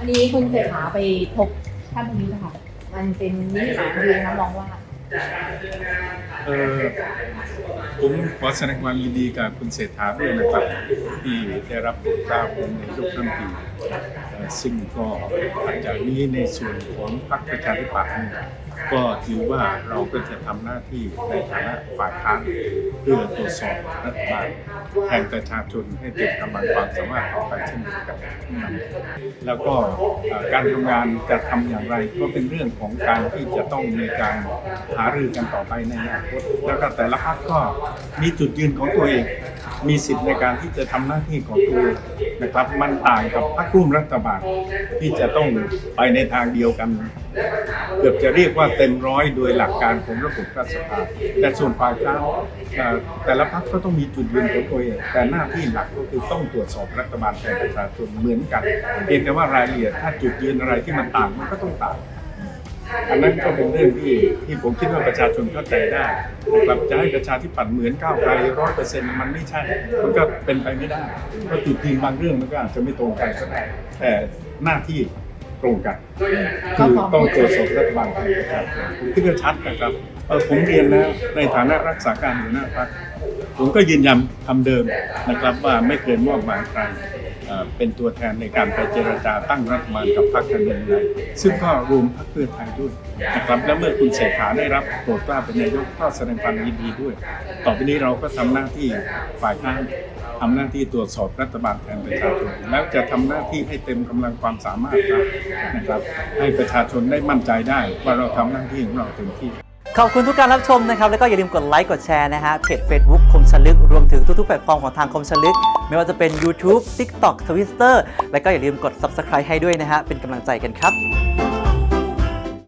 อันนี้คุณเศรษฐาไปพบท่านนี้นะคะมันเป็นนิสัยดีนะมองว่าเออผมขอแสดงความยินดีกับคุณเศรษฐาด้วยนะครับ ที่ได้รับโปรดเกล้าเป็นนายกรัฐมนตรีซึ่งก็หลังจากนี้ในส่วนของพรรคประชาธิปัตย์เนี่ย ก็ถือว่าเราก็จะทำหน้าที่ในฐานะฝ่ายค้านเพื่อตรวจสอบรัฐบาลแทนประชาชนให้เต็มกำลังความสามารถต่อไปเช่นเดียวกันแล้วก็การทำงานจะทำอย่างไรก็เป็นเรื่องของการที่จะต้องมีการหารือกันต่อไปในอนาคตแล้วก็แต่ละพรรคก็มีจุดยืนของตัวเอง มีสิทธิ์ในการที่จะทำหน้าที่ของตัวเองนะครับ มันต่างกับพรรคร่วมรัฐบาลที่จะต้องไปในทางเดียวกัน เกือบจะเรียกว่าเต็มร้อยโดยหลักการของระบบรัฐสภาแต่ส่วนฝ่ายค้านเอ่อแต่ละพรรคก็ต้องมีจุดยืนของตัวเองแต่หน้าที่หลักก็คือต้องตรวจสอบรัฐบาลแทนประชาชนเหมือนกันเพียงแต่ว่ารายละเอียดถ้าจุดยืนอะไรที่มันต่างมันก็ต้องต่าง อันนั้นก็เป็นเรื่องที่ที่ผมคิดว่าประชาชนเข้าใจได้นะครับจะให้ประชาธิปัตย์เหมือนก้าวไกลร้อยเปอร์เซ็นต์มันไม่ใช่ มันก็เป็นไปไม่ได้เพราะจุดยืนบางเรื่องมันก็อาจจะไม่ตรงกันแต่หน้าที่ตรงกันคือต้องตรวจสอบรัฐบาลครับผมคิดว่าชัดนะครับผมเรียนนะในฐานะรักษาการหัวหน้าพรรคผมก็ยืนยันคำเดิมนะครับว่าไม่เคยมอบหมายใคร เป็นตัวแทนในการไปเจรจาตั้งรัฐบาลกับพรรคการเมืองใดซึ่งก็รวมพรรคเพื่อไทยด้วยนะครับและเมื่อคุณเศรษฐาได้รับโปรดเกล้าเป็นนายกก็แสดงความยินดีด้วย ต่อไปนี้เราก็ทำหน้าที่ฝ่ายค้านทำหน้าที่ตรวจสอบรัฐบาลแทนประชาชนแล้วจะทำหน้าที่ให้เต็มกำลังความสามารถครับนะครับให้ประชาชนได้มั่นใจได้ว่าเราทำหน้าที่ของเราเต็มที่ขอบคุณทุกการรับชมนะครับ แล้วก็อย่าลืมกดไลค์กดแชร์นะฮะเพจ Facebook คมชลึก รวมถึงทุกๆแพลตฟอร์มของทางคมชลึก ไม่ว่าจะเป็น YouTube TikTok Twitter และก็อย่าลืมกด Subscribe ให้ด้วยนะฮะ เป็นกำลังใจกันครับ